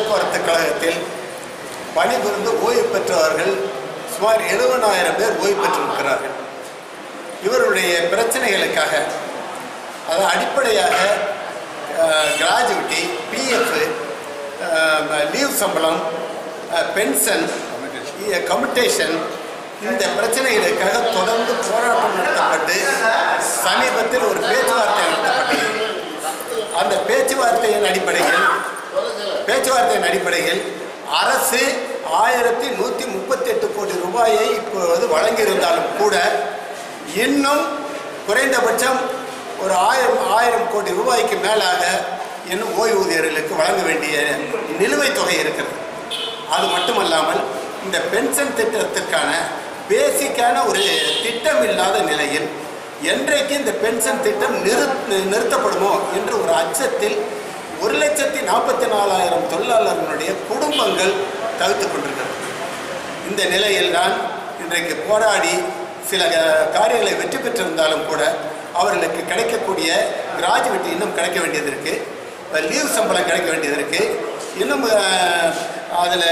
போக்குவரத்து கழகத்தில் பணிபுரிந்து ஓய்வு பெற்றவர்கள் சுமார் எழுபதாயிரம் பேர் ஓய்வு பெற்றிருக்கிறார்கள். இவருடைய பிரச்சனைகளுக்காக அது அடிப்படையாக கிராஜுவிட்டி பிஎஃப் லீவ் சம்பளம் பென்ஷன் கமிட்டேஷன் இந்த பிரச்சனைகளுக்காக தொடர்ந்து போராட்டம் நடத்தப்பட்டு சமீபத்தில் ஒரு பேச்சுவார்த்தை நடத்தப்பட்டது. அந்த பேச்சுவார்த்தையின் அடிப்படையில் பேச்சுவார்த்தையின் அடிப்படையில் அரசு ஆயிரத்தி நூற்றி முப்பத்தெட்டு கோடி ரூபாயை இப்போது வழங்கியிருந்தாலும் கூட இன்னும் குறைந்தபட்சம் ஒரு ஆயிரம் ஆயிரம் கோடி ரூபாய்க்கு மேலாக இன்னும் ஓய்வூதியர்களுக்கு வழங்க வேண்டிய நிலுவைத் தொகை இருக்கிறது. அது மட்டுமல்லாமல் இந்த பென்ஷன் திட்டத்திற்கான பேசிக்கான ஒரு திட்டம் இல்லாத நிலையில் என்றைக்கு இந்த பென்ஷன் திட்டம் நிறு நிறுத்தப்படுமோ என்ற ஒரு அச்சத்தில் ஒரு லட்சத்தி நாற்பத்தி நாலாயிரம் தொழிலாளர்களுடைய குடும்பங்கள் தவித்து கொண்டிருக்கிறது. இந்த நிலையில் தான் இன்றைக்கு போராடி சில காரியங்களை வெற்றி பெற்றிருந்தாலும் கூட அவர்களுக்கு கிடைக்கக்கூடிய கிராஜுவேட் இன்னும் கிடைக்க வேண்டியது இருக்குது லீவ் சம்பளம் கிடைக்க வேண்டியது இருக்குது இன்னும் அதில்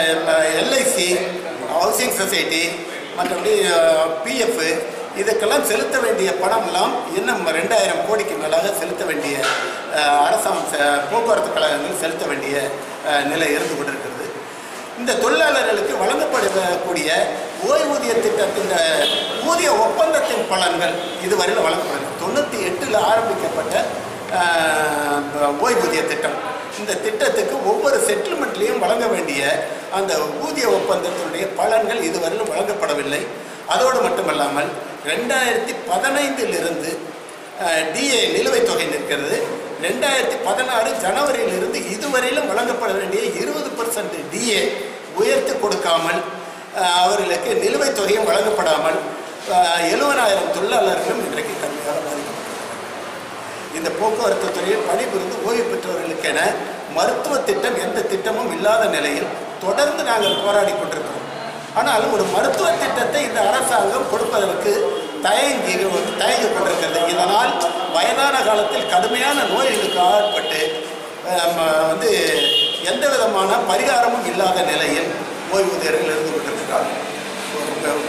எல்ஐசி ஹவுசிங் சொசைட்டி மற்றபடி பிஎஃப் இதுக்கெல்லாம் செலுத்த வேண்டிய பணம்லாம் இன்னும் ரெண்டாயிரம் கோடிக்கு மேலாக செலுத்த வேண்டிய அரசாங்கம் அரசாங்க ச- போக்குவரத்து கழகங்கள் செலுத்த வேண்டிய நிலை இருந்து கொண்டிருக்கிறது. இந்த தொழிலாளர்களுக்கு வழங்கப்படக்கூடிய ஓய்வூதிய திட்டத்தின் ஊதிய ஒப்பந்தத்தின் பலன்கள் இதுவரையில் வழங்கப்படுது தொண்ணூற்றி எட்டில் ஆரம்பிக்கப்பட்ட ஓய்வூதிய திட்டம். இந்த திட்டத்துக்கு ஒவ்வொரு செட்டில்மெண்ட்லேயும் வழங்க வேண்டிய அந்த ஊதிய ஒப்பந்தத்தினுடைய பலன்கள் இதுவரையிலும் வழங்கப்படவில்லை. அதோடு மட்டுமல்லாமல் ரெண்டாயிரத்தி பதினைந்திலிருந்து டிஏ நிலுவைத் தொகை நிற்கிறது. ரெண்டாயிரத்தி பதினாறு ஜனவரியிலிருந்து இதுவரையிலும் வழங்கப்பட வேண்டிய இருபது பர்சன்ட் டிஏ உயர்த்தி கொடுக்காமல் அவர்களுக்கு நிலுவைத் தொகையும் வழங்கப்படாமல் எழுபதாயிரம் தொழிலாளர்களும் இன்றைக்கு கம்மியாக இந்த போக்குவரத்து துறையில் பணிபுரிந்து ஓய்வு பெற்றவர்களுக்கென மருத்துவ திட்டம் எந்த திட்டமும் இல்லாத நிலையில் தொடர்ந்து நாங்கள் போராடி கொண்டிருக்கிறோம். ஆனால் ஒரு மருத்துவ திட்டத்தை இந்த அரசாங்கம் கொடுப்பதற்கு தயங்கி தயங்கி கொண்டிருக்கிறது. இதனால் வயதான காலத்தில் கடுமையான நோய்களுக்கு ஆட்பட்டு வந்து எந்த விதமான பரிகாரமும் இல்லாத நிலையில் ஓய்வூதியர்கள் இருந்து கொண்டிருக்கிறார்கள்.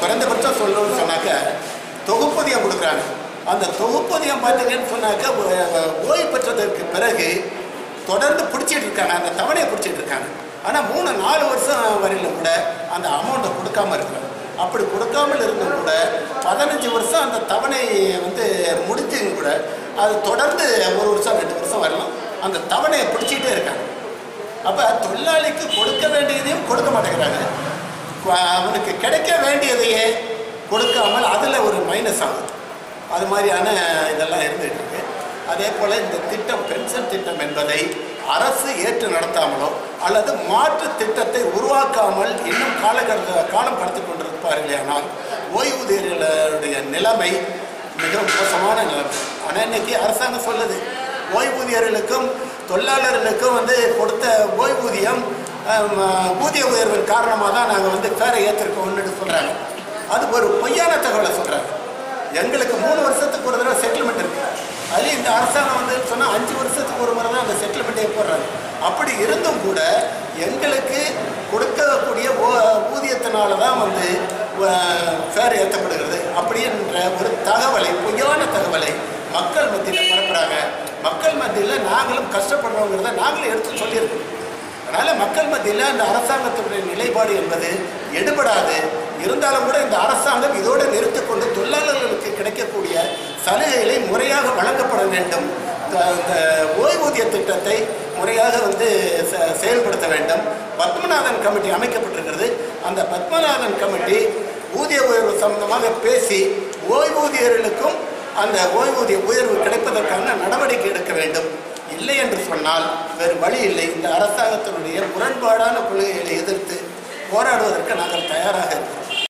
குறைந்தபட்சம் சொல்லணும்னு சொன்னாக்க தொகுப்பதியம் கொடுக்குறாங்க. அந்த தொகுப்பதியம் பார்த்தீங்கன்னு சொன்னாக்க ஓய்வு பெற்றதற்கு பிறகு தொடர்ந்து பிடிச்சிட்டு இருக்காங்க. அந்த தவணையை பிடிச்சிட்டு இருக்காங்க. ஆனால் மூணு நாலு வருஷம் வரையிலும் கூட அந்த அமௌண்ட்டை கொடுக்காம இருக்கிறாங்க அப்படி கொடுக்காமல் இருந்தும் கூட பதினஞ்சு வருஷம் அந்த தவணை வந்து முடிஞ்சும் கூட அது தொடர்ந்து ஒரு வருஷம் ரெண்டு வருஷம் வரலாம். அந்த தவணையை பிடிச்சிக்கிட்டே இருக்காங்க. அப்போ தொழிலாளிக்கு கொடுக்க வேண்டியதையும் கொடுக்க மாட்டேங்கிறாங்க. அவனுக்கு கிடைக்க வேண்டியதையே கொடுக்காமல் அதில் ஒரு மைனஸ் ஆகுது. அது மாதிரியான இதெல்லாம் இருந்துகிட்டு இருக்கு. அதே போல் இந்த திட்டம் பென்ஷன் திட்டம் என்பதை அரசு ஏற்று நடத்தாமலோ அல்லது மாற்று திட்டத்தை உருவாக்காமல் இன்னும் காலகட்ட காலம் கடத்தி கொண்டிருப்பார்களேனால் ஓய்வூதியர்களுடைய நிலைமை மிக மோசமான நிலைமை. ஆனால் இன்னைக்கு அரசாங்கம் சொல்லுது ஓய்வூதியர்களுக்கும் தொழிலாளர்களுக்கும் வந்து கொடுத்த ஓய்வூதியம் ஊதிய உயர்வின் காரணமாக தான் நாங்கள் வந்து பேரை ஏற்றிருக்கோம்னு சொல்கிறாங்க அது ஒரு பொய்யான தகவலை சொல்கிறாங்க எங்களுக்கு மூணு வருஷத்துக்கு ஒரு தடவை செட்டில்மெண்ட் இருக்கு. அதுலேயும் இந்த அரசாங்கம் வந்து சொன்னால் அஞ்சு வருஷத்துக்கு ஒரு முறை தான் அந்த செட்டில்மெண்ட்டே போடுறாங்க. அப்படி இருந்தும் கூட எங்களுக்கு கொடுக்கக்கூடிய ஓ- ஊதியத்தினால தான் வந்து ஃபேர் ஏற்றப்படுகிறது அப்படின்ற ஒரு தகவலை பொய்யான தகவலை மக்கள் மத்தியில் பரப்புகிறாங்க மக்கள் மத்தியில் நாங்களும் கஷ்டப்படுறோங்கிறத நாங்களும் எடுத்து சொல்லியிருக்கோம். அதனால் மக்கள் மத்தியில் அந்த அரசாங்கத்தினுடைய நிலைப்பாடு என்பது எடுபடாது. இருந்தாலும் கூட இந்த அரசாங்கம் இதோடு நிறுத்திக்கொண்டு தொழிலாளர்களுக்கு கிடைக்கக்கூடிய சலுகைகளை முறையாக வழங்கப்பட வேண்டும். இந்த இந்த ஓய்வூதிய திட்டத்தை முறையாக வந்து செயல்படுத்த வேண்டும். பத்மநாதன் கமிட்டி அமைக்கப்பட்டிருக்கிறது. அந்த பத்மநாதன் கமிட்டி ஊதிய உயர்வு சம்பந்தமாக பேசி ஓய்வூதியர்களுக்கும் அந்த ஓய்வூதிய உயர்வு கிடைப்பதற்கான நடவடிக்கை எடுக்க வேண்டும். இல்லை என்று சொன்னால் வேறு வழி இல்லை. இந்த அரசாங்கத்தினுடைய முரண்பாடான கொள்கைகளை எதிர்த்து போராடுவதற்கு நாங்கள் தயாராக இருக்கிறோம்.